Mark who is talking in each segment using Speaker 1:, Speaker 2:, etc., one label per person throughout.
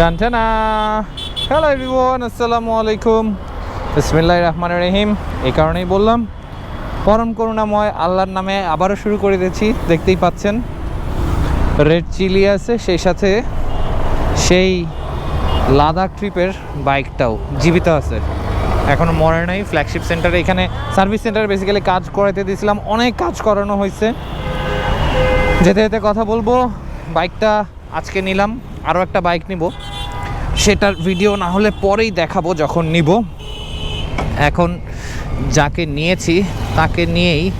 Speaker 1: টানটানা hello everyone আসসালামু আলাইকুম বিসমিল্লাহ রহমান রহিম এই কারণেই বললাম, পরম করুণাময় আল্লাহর নামে আবারও শুরু করে দিয়েছি দেখতেই পাচ্ছেন, রেড চিলি আছে, সেই সাথে সেই লাদাখ ট্রিপের বাইকটাও জীবিত আছে। এখনও মরে নাই ফ্ল্যাগশিপ সেন্টারে এখানে সার্ভিস সেন্টারে বেসিক্যালি কাজ করাতে দিয়েছিলাম, অনেক কাজ করানো হয়েছে। যেতে যেতে কথা বলব, বাইকটা আজকে নিলাম। আরও একটা বাইক নিব। সেটার ভিডিও না হলে পরেই দেখাবো যখন নিব। এখন যাকে নিয়েছি, তাকে নিয়েই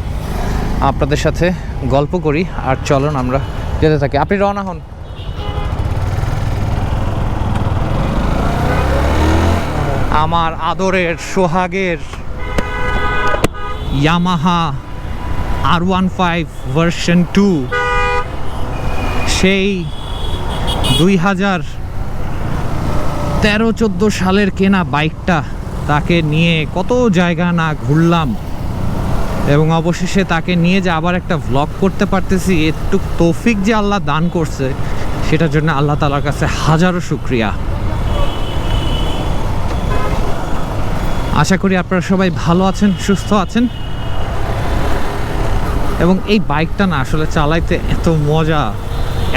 Speaker 1: আপনাদের সাথে গল্প করি। আর চলুন আমরা যেতে থাকি। আপনি রওনা হন। আমার আদরের, সোহাগের Yamaha R one five version two সেই দুই হাজার তেরো চোদ্দ সালের কেনা বাইকটা তাকে নিয়ে কত জায়গা না ঘুরলাম এবং অবশেষে তাকে নিয়ে যে আবার একটা ভ্লগ করতে পারতেছি একটু তৌফিক যে আল্লাহ দান করছে, সেটার জন্য আল্লাহ তালার কাছে হাজারো শুক্রিয়া। আশা করি আপনারা সবাই ভালো আছেন, সুস্থ আছেন। এবং এই বাইকটা না আসলে চালাইতে এত মজা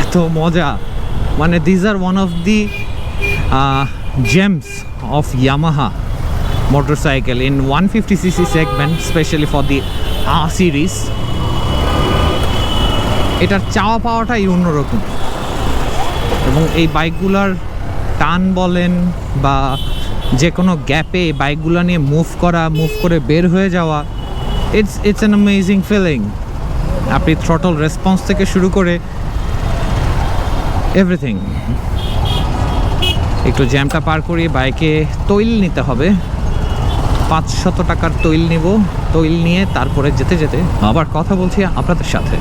Speaker 1: এত মজা। মানে these are one of the gems of Yamaha motorcycle in one fifty CC segment specially for the uh series এটার চাওয়া পাওয়াটাই অন্যরকম এবং এই বাইকগুলার টান বলেন বা যে কোনো গ্যাপে বাইকগুলো নিয়ে মুভ করা মুভ করে বের হয়ে যাওয়া it's it's an amazing feeling আপনি থ্রটল রেসপন্স থেকে শুরু করে এভরিথিং একটু জ্যামটা পার করিয়ে বাইকে তৈল নিতে হবে। পাঁচশত টাকার তৈল নিব, তৈল নিয়ে তারপরে যেতে যেতে আবার কথা বলছি আপনাদের সাথে।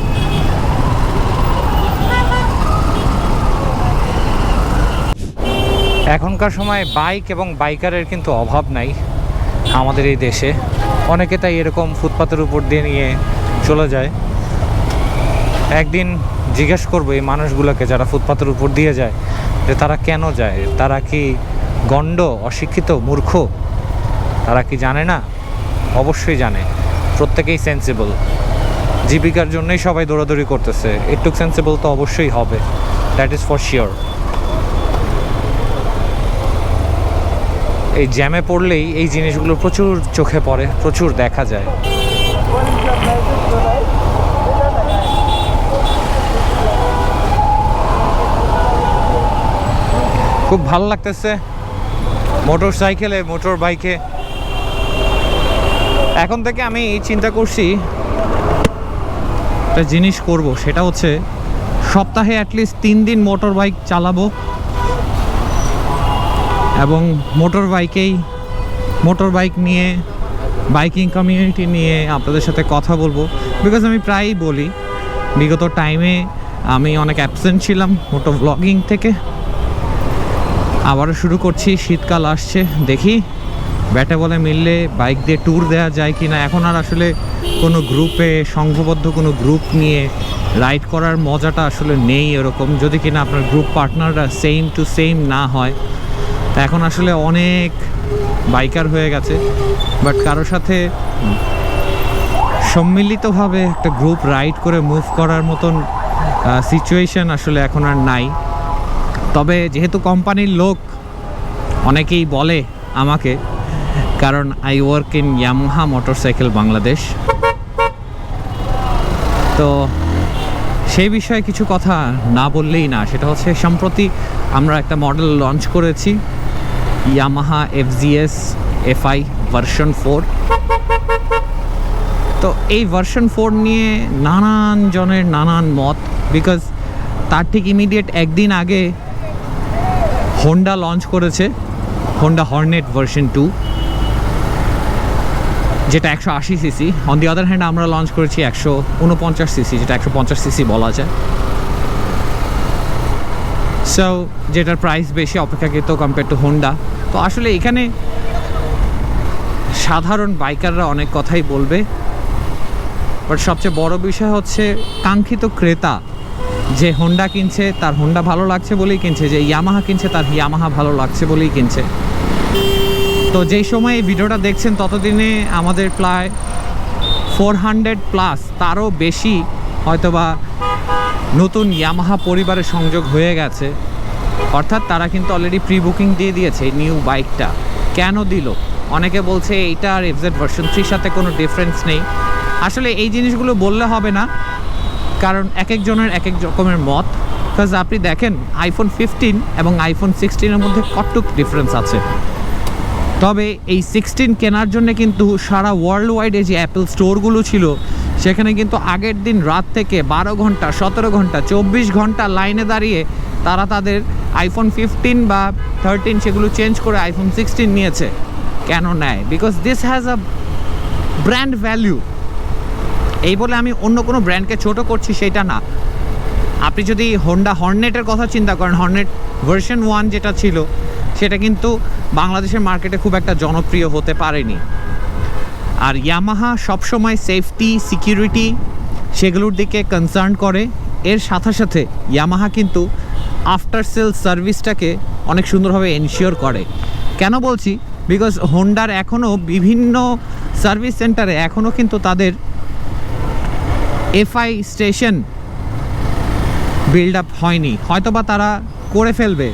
Speaker 1: এখনকার সময় বাইক এবং বাইকারের কিন্তু অভাব নাই আমাদের এই দেশে। অনেকে তাই এরকম ফুটপাতের উপর দিয়ে নিয়ে চলে যায়। একদিন জিজ্ঞেস করব এই মানুষগুলোকে যারা ফুটপাতের উপর দিয়ে যায়, যে তারা কেন যায়? তারা কি গণ্ড, অশিক্ষিত, মূর্খ? তারা কি জানে না? অবশ্যই জানে। প্রত্যেকেই সেন্সিবল জীবিকার জন্যই সবাই দৌড়াদৌড়ি করতেছে। একটু সেন্সিবল তো অবশ্যই হবে। দ্যাট ইজ ফর শিওর এই জ্যামে পড়লেই এই জিনিসগুলো প্রচুর চোখে পড়ে, প্রচুর দেখা যায়। খুব ভালো লাগতেছে। মোটর সাইকেলে মোটর বাইকে এখন থেকে আমি চিন্তা করছি, একটা জিনিস করব, সেটা হচ্ছে সপ্তাহে অ্যাটলিস্ট তিন দিন মোটর বাইক চালাবো। এবং মোটর বাইকেই মোটর বাইক নিয়ে, বাইকিং কমিউনিটি নিয়ে আপনাদের সাথে কথা বলব। বিকজ আমি প্রায়ই বলি, বিগত টাইমে আমি অনেক অ্যাবসেন্ট ছিলাম মোটর ব্লগিং থেকে। আবারও শুরু করছি, শীতকাল আসছে, দেখি ব্যাটে বলে মিললে বাইক দিয়ে ট্যুর দেওয়া যায় কি না এখন আর আসলে কোনো গ্রুপে সংঘবদ্ধ কোনো গ্রুপ নিয়ে রাইড করার মজাটা আসলে নেই এরকম। যদি কিনা আপনার গ্রুপ পার্টনাররা সেম টু সেম না হয় তা এখন আসলে অনেক বাইকার হয়ে গেছে। বাট কারোর সাথে সম্মিলিতভাবে একটা গ্রুপ রাইড করে মুভ করার মতন সিচুয়েশন আসলে এখন আর নাই। তবে যেহেতু কোম্পানির লোক, অনেকেই বলে আমাকে, কারণ I work in Yamaha motorcycle Bangladesh তো সেই বিষয়ে কিছু কথা না বললেই না, সেটা হচ্ছে সম্প্রতি আমরা একটা মডেল লঞ্চ করেছি Yamaha FZS FI version four তো এই ভার্সন ফোর নিয়ে নানান জনের নানান মত বিকজ তার ঠিক ইমিডিয়েট একদিন আগে হোন্ডা লঞ্চ করেছে হোন্ডা হর্নেট ভার্সন টু যেটা একশো আশি CC on the other hand আমরা লঞ্চ করেছি একশো উনপঞ্চাশ সিসি যেটা একশো পঞ্চাশ সিসি বলা যায়। সো যেটার প্রাইস বেশি, অপেক্ষাকৃত কম্পেয়ার টু হোন্ডা তো আসলে এখানে সাধারণ বাইকাররা অনেক কথাই বলবে। বাট সবচেয়ে বড় বিষয় হচ্ছে, কাঙ্ক্ষিত ক্রেতা যে হোন্ডা কিনছে, তার হোন্ডা ভালো লাগছে বলেই কিনছে। যে ইয়ামাহা কিনছে, তার ইয়ামাহা ভালো লাগছে বলেই কিনছে। তো যেই সময় এই ভিডিওটা দেখছেন, ততদিনে আমাদের প্রায় ফোর হান্ড্রেড প্লাস তারও বেশি হয়তোবা নতুন ইয়ামাহা পরিবারের সংযোগ হয়ে গেছে। অর্থাৎ তারা কিন্তু অলরেডি প্রি বুকিং দিয়ে দিয়েছে নিউ বাইকটা কেন দিল? অনেকে বলছে এইটা আর এফজেড ভার্সন থ্রির সাথে কোনো ডিফারেন্স নেই। আসলে এই জিনিসগুলো বললে হবে না। কারণ এক একজনের এক এক রকমের মত। বিকজ আপনি দেখেন আইফোন ফিফটিন এবং আইফোন সিক্সটিনের মধ্যে কতটুক ডিফারেন্স আছে। তবে এই সিক্সটিন কেনার জন্য কিন্তু সারা ওয়ার্ল্ড ওয়াইডে যে অ্যাপেল স্টোরগুলো ছিল, সেখানে কিন্তু আগের দিন রাত থেকে বারো ঘণ্টা, সতেরো ঘণ্টা, চব্বিশ ঘণ্টা লাইনে দাঁড়িয়ে তারা তাদের আইফোন ফিফটিন বা থার্টিন সেগুলো চেঞ্জ করে আইফোন সিক্সটিন নিয়েছে। কেন নেয়? Because this has a brand value এই বলে আমি অন্য কোনো ব্র্যান্ডকে ছোট করছি সেটা না। আপনি যদি হন্ডা হর্নেটের কথা চিন্তা করেন হর্নেট ভার্সন ওয়ান যেটা ছিল, সেটা কিন্তু বাংলাদেশের মার্কেটে খুব একটা জনপ্রিয় হতে পারেনি। আর ইয়ামাহা সবসময় সেফটি সিকিউরিটি সেগুলোর দিকে কনসার্ন করে। এর সাথে সাথে ইয়ামাহা কিন্তু আফটার সেল সার্ভিসটাকে অনেক সুন্দরভাবে এনশিওর করে। কেন বলছি? বিকজ হোন্ডার এখনও বিভিন্ন সার্ভিস সেন্টারে এখনও কিন্তু তাদের এফআই স্টেশন বিল্ড আপ হয়নি। হয়তোবা তারা করে ফেলবে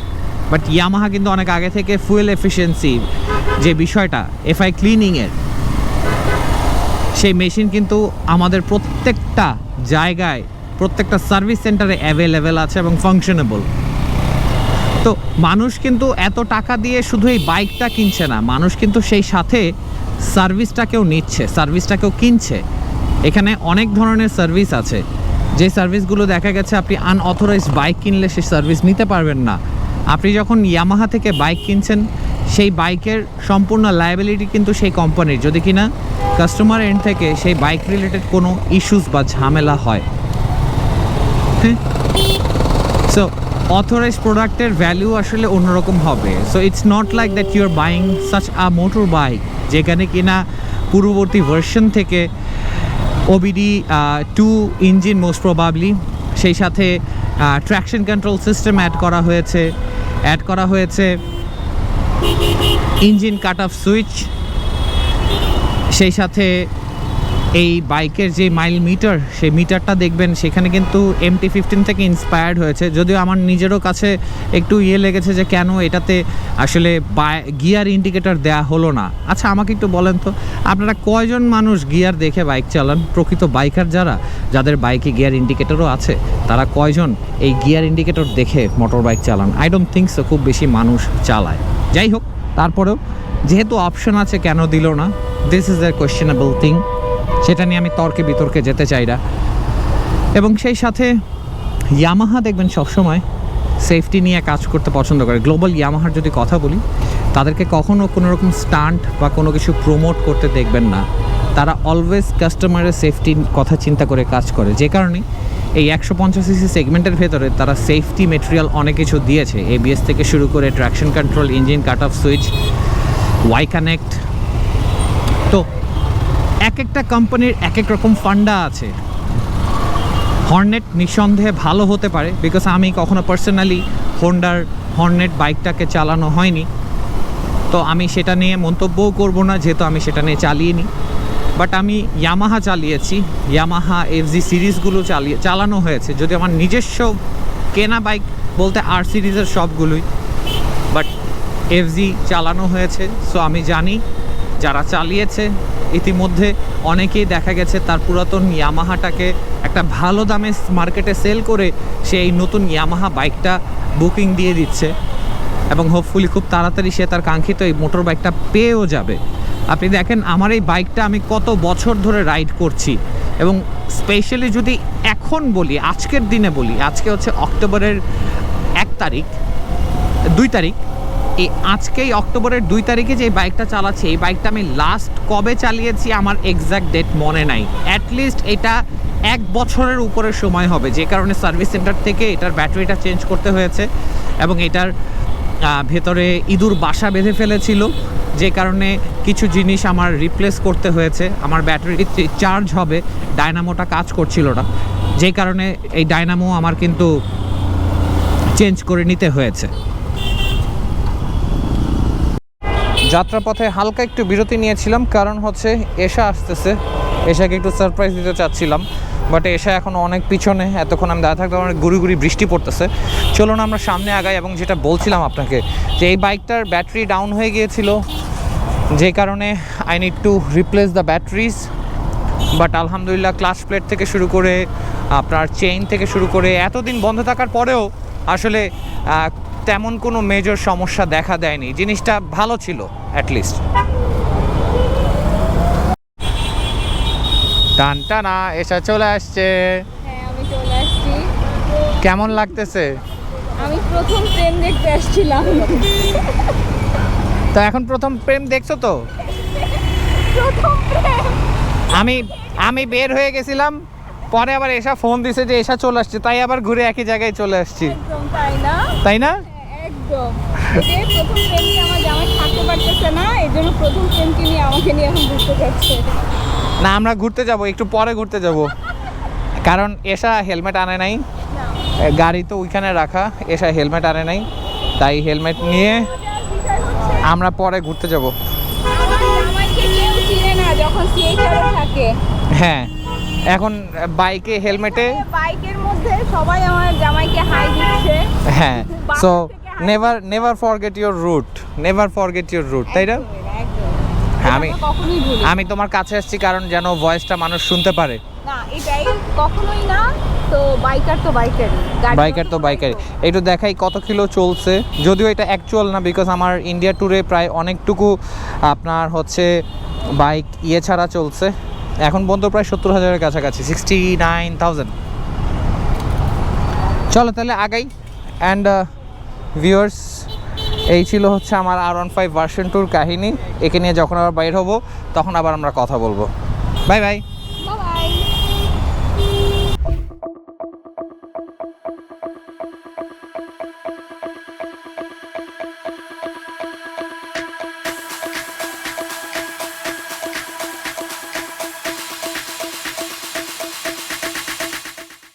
Speaker 1: বাট ইয়ামাহা কিন্তু অনেক আগে থেকে ফুয়েল এফিসিয়েন্সি যে বিষয়টা, এফআই ক্লিনিংয়ের সেই মেশিন কিন্তু আমাদের প্রত্যেকটা জায়গায়, প্রত্যেকটা সার্ভিস সেন্টারে অ্যাভেলেবেল আছে এবং ফাংশনেবল তো মানুষ কিন্তু এত টাকা দিয়ে শুধু এই বাইকটা কিনছে না, মানুষ কিন্তু সেই সাথে সার্ভিসটাকেও নিচ্ছে সার্ভিসটাকেও কিনছে। এখানে অনেক ধরনের সার্ভিস আছে। যে সার্ভিসগুলো দেখা গেছে আপনি আনঅথরাইজ বাইক কিনলে সেই সার্ভিস নিতে পারবেন না। আপনি যখন ইয়ামাহা থেকে বাইক কিনছেন, সেই বাইকের সম্পূর্ণ লায়াবিলিটি কিন্তু সেই কোম্পানির যদি কিনা কাস্টমার এন্ড থেকে সেই বাইক রিলেটেড কোনো ইস্যুস বা ঝামেলা হয়। হ্যাঁ? সো অথরাইজ প্রোডাক্টের ভ্যালু আসলে অন্যরকম হবে। So it's not like that you are buying such a motor bike যেখানে কিনা পূর্ববর্তী ভার্সন থেকে OBD two engine most probably সেই সাথে ট্র্যাকশন কন্ট্রোল সিস্টেম অ্যাড করা হয়েছে। অ্যাড করা হয়েছে ইঞ্জিন কাট অফ সুইচ সেই সাথে এই বাইকের যে মাইল মিটার, সেই মিটারটা দেখবেন, সেখানে কিন্তু এমটি ফিফটিন থেকে ইন্সপায়ার্ড হয়েছে। যদিও আমার নিজেরও কাছে একটু ইয়ে লেগেছে যে কেন এটাতে আসলে গিয়ার ইন্ডিকেটর দেয়া হলো না। আচ্ছা আমাকে একটু বলেন তো, আপনারা কয়জন মানুষ গিয়ার দেখে বাইক চালান? প্রকৃত বাইকার যারা, যাদের বাইকে গিয়ার ইন্ডিকেটরও আছে, তারা কয়জন এই গিয়ার ইন্ডিকেটর দেখে মোটর বাইক চালান? আই ডোন্ট থিঙ্ক সো খুব বেশি মানুষ চালায়। যাই হোক, তারপরেও যেহেতু অপশন আছে কেন দিল না this is a questionable thing সেটা নিয়ে আমি তর্কে বিতর্কে যেতে চাই না। এবং সেই সাথে ইয়ামাহা দেখবেন সবসময় সেফটি নিয়ে কাজ করতে পছন্দ করে। গ্লোবাল ইয়ামাহার যদি কথা বলি, তাদেরকে কখনও কোনো রকম স্টান্ট বা কোনো কিছু প্রমোট করতে দেখবেন না। তারা অলওয়েজ কাস্টমারের সেফটির কথা চিন্তা করে কাজ করে। যে কারণে এই একশো পঞ্চাশ সিসি সেগমেন্টের ভেতরে তারা সেফটি মেটেরিয়াল অনেক কিছু দিয়েছে। এবিএস থেকে শুরু করে traction control engine cut off switch Y connect এক একটা কোম্পানির এক এক রকম ফান্ডা আছে। হর্নেট নিঃসন্দেহে ভালো হতে পারে বিকজ আমি কখনো পার্সোনালি হোন্ডার হর্নেট বাইকটাকে চালানো হয়নি। তো আমি সেটা নিয়ে মন্তব্যও করব না, যেহেতু আমি সেটা নিয়ে চালিয়ে নিই বাট আমি ইয়ামাহা চালিয়েছি। ইয়ামাহা এফজি সিরিজগুলো চালিয়ে, চালানো হয়েছে। যদি আমার নিজস্ব কেনা বাইক বলতে আর সিরিজের সবগুলোই। বাট এফজি চালানো হয়েছে সো আমি জানি যারা চালিয়েছে ইতিমধ্যে অনেকেই দেখা গেছে তার পুরাতন ইয়ামাহাটাকে একটা ভালো দামে মার্কেটে সেল করে সে এই নতুন ইয়ামাহা বাইকটা বুকিং দিয়ে দিচ্ছে। এবং হোপফুলি খুব তাড়াতাড়ি সে তার কাঙ্ক্ষিত এই মোটর বাইকটা পেয়েও যাবে। আপনি দেখেন, আমার এই বাইকটা আমি কত বছর ধরে রাইড করছি। এবং স্পেশালি যদি এখন বলি, আজকের দিনে বলি, আজকে হচ্ছে অক্টোবরের এক তারিখ, দুই তারিখ এই আজকেই অক্টোবরের দুই তারিখে যে বাইকটা চালাচ্ছি, এই বাইকটা আমি লাস্ট কবে চালিয়েছি আমার এক্স্যাক্ট ডেট মনে নাই। অ্যাটলিস্ট এটা এক বছরের উপরে সময় হবে, যে কারণে সার্ভিস সেন্টার থেকে এটার ব্যাটারিটা চেঞ্জ করতে হয়েছে এবং এটার ভেতরে ইঁদুর বাসা বেঁধে ফেলেছিল, যে কারণে কিছু জিনিস আমার রিপ্লেস করতে হয়েছে। আমার ব্যাটারি চার্জ হবে ডায়নামোটা কাজ করছিল না। যে কারণে এই ডায়নামো আমার কিন্তু চেঞ্জ করে নিতে হয়েছে। যাত্রাপথে হালকা একটু বিরতি নিয়েছিলাম, কারণ হচ্ছে এশা আসতেছে। এশাকে একটু সারপ্রাইজ দিতে চাচ্ছিলাম বাট এশা এখন অনেক পিছনে। এতক্ষণ আমি দাঁড়িয়ে থাকতে অনেক গুড়ি গুড়ি বৃষ্টি পড়তেছে। চলুন আমরা সামনে আগাই এবং যেটা বলছিলাম আপনাকে, যে এই বাইকটার ব্যাটারি ডাউন হয়ে গিয়েছিল, যে কারণে I need to replace the batteries but আলহামদুলিল্লাহ ক্লাস প্লেট থেকে শুরু করে, আপনার চেইন থেকে শুরু করে, এতদিন বন্ধ থাকার পরেও আসলে তেমন কোনো মেজর সমস্যা দেখা দেয়নি। জিনিসটা ভালো ছিল অ্যাটলিস্ট টান টানা এসা চলে আসছে।
Speaker 2: হ্যাঁ
Speaker 1: কেমন লাগতেছে?
Speaker 2: আমি প্রথম ট্রেন দেখতে আসছিলাম।
Speaker 1: তো এখন প্রথম প্রেম দেখছ তো?
Speaker 2: প্রথম প্রেম।
Speaker 1: আমি আমি বের হয়ে গেছিলাম। পরে আবার এসা ফোন দিছে যে এসা চলে আসছে তাই আবার ঘুরে একই জায়গায় চলে আসছি।
Speaker 2: তাই না?
Speaker 1: তাই না?
Speaker 2: একদম। প্রথম ট্রেনকে আমার জামাই থাকতে পারতেছে না এই জন্য প্রথম ট্রেনকে নিয়ে আমাকে নিয়ে এখন ঘুরতে যাচ্ছে।
Speaker 1: না আমরা ঘুরতে যাব একটু পরে ঘুরতে যাব। কারণ এসা হেলমেট আনে নাই। গাড়ি তো ওইখানে রাখা এসা হেলমেট আনে নাই। তাই হেলমেট নিয়ে আমরা পরে ঘুরতে যাব। হ্যাঁ। এখন বাইকে হেলমেটে?
Speaker 2: বাইকের মধ্যে সবাই আমার জামাইকে হাই দিচ্ছে।
Speaker 1: হ্যাঁ so never never forget your root never forget your root তাই না। হ্যাঁ, আমি আমি তোমার কাছে আসছি কারণ যেন ভয়েসটা মানুষ শুনতে পারে।
Speaker 2: না এটাই কখনোই না তো বাইকার তো বাইকার
Speaker 1: বাইকার তো বাইকার একটু দেখাই কত কিলো চলছে। যদিও এটা অ্যাকচুয়াল না বিকজ আমার ইন্ডিয়া ট্যুরে প্রায় অনেকটুকু আপনার হচ্ছে বাইক ইয়ে ছাড়া চলছে। এখন পর্যন্ত প্রায় সত্তর হাজারের কাছাকাছি সিক্সটি নাইন থাউজেন্ড চলো তাহলে আগাই। অ্যান্ড ভিউয়ার্স এই ছিল হচ্ছে আমার আর ওয়ান ফাইভ ভার্সন টুর কাহিনী। একে নিয়ে যখন আবার বাইর হব, তখন আবার আমরা কথা বলব। Bye bye